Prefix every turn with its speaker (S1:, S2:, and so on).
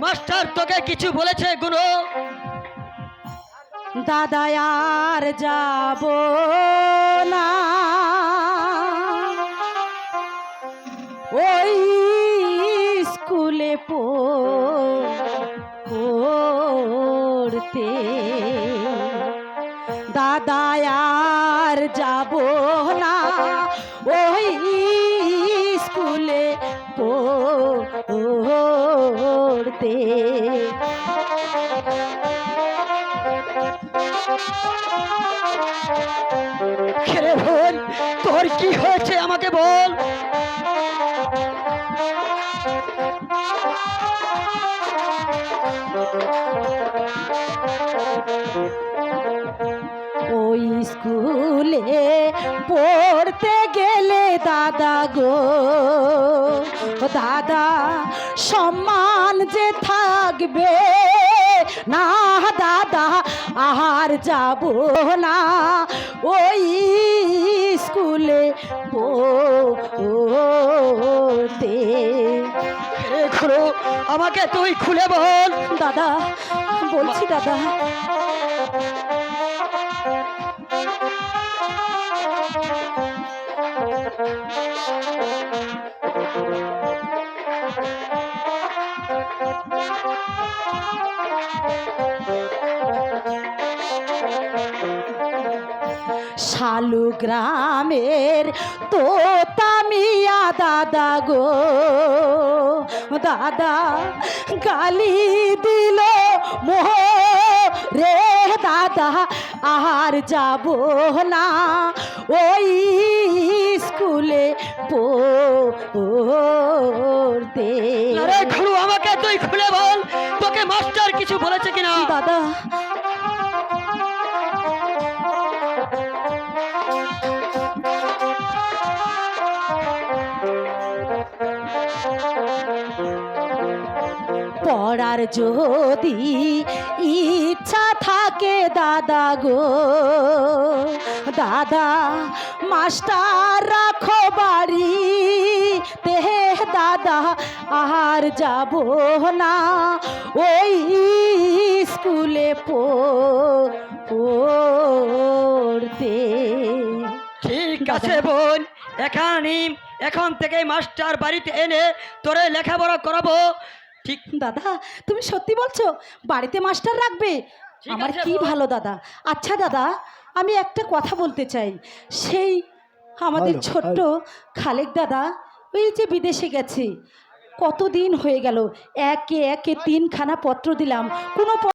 S1: Master তোকে কিছু বলেছে, গুরু?
S2: দাদা, আর যাব না। ওই স্কুলে পড়তে। দাদা, আর যাব না। ওই
S1: খেরে বোন তোর কি হয়েছে আমাকে বল।
S2: ওই স্কুলে পড়তে গেলে দাদা গো দাদা সম্মান যে থাকবে না দাদা আর যাব না। ওই স্কুলে পড়তে।
S1: গুরু আমাকে তুই খুলে বল।
S2: দাদা বলছি দাদা। শালু গ্রামের তোতামিয়া দাদা গো। দাদা গালি দিল মোহ রে দাদা আর যাব না। ওই স্কুলে পড়তে।
S1: আরে গুরু আমাকে তুই খুলে বল তোকে মাস্টার কিছু বলেছে কিনা?
S2: দাদা পড়ার যদি ইচ্ছা থাকে দাদা গো। দাদা মাস্টার রাখো বাড়ি তেহে দাদা আর যাব না। ওই স্কুলে পো- পড়তে।
S1: ঠিক আছে বোন এখানে এখন থেকে মাস্টার বাড়িতে এনে তোরে লেখাপড়া করাবো। ঠিক।
S2: দাদা তুমি সত্যি বলছো? বাড়িতে মাস্টার রাখবে? আমার কি ভালো দাদা? আচ্ছা দাদা আমি একটা কথা বলতে চাই। সেই আমাদের ছোট্ট খালেক দাদা ওই যে বিদেশে গেছে। কতদিন হয়ে গেল? একে একে তিনখানা পত্র দিলাম। কোনো প-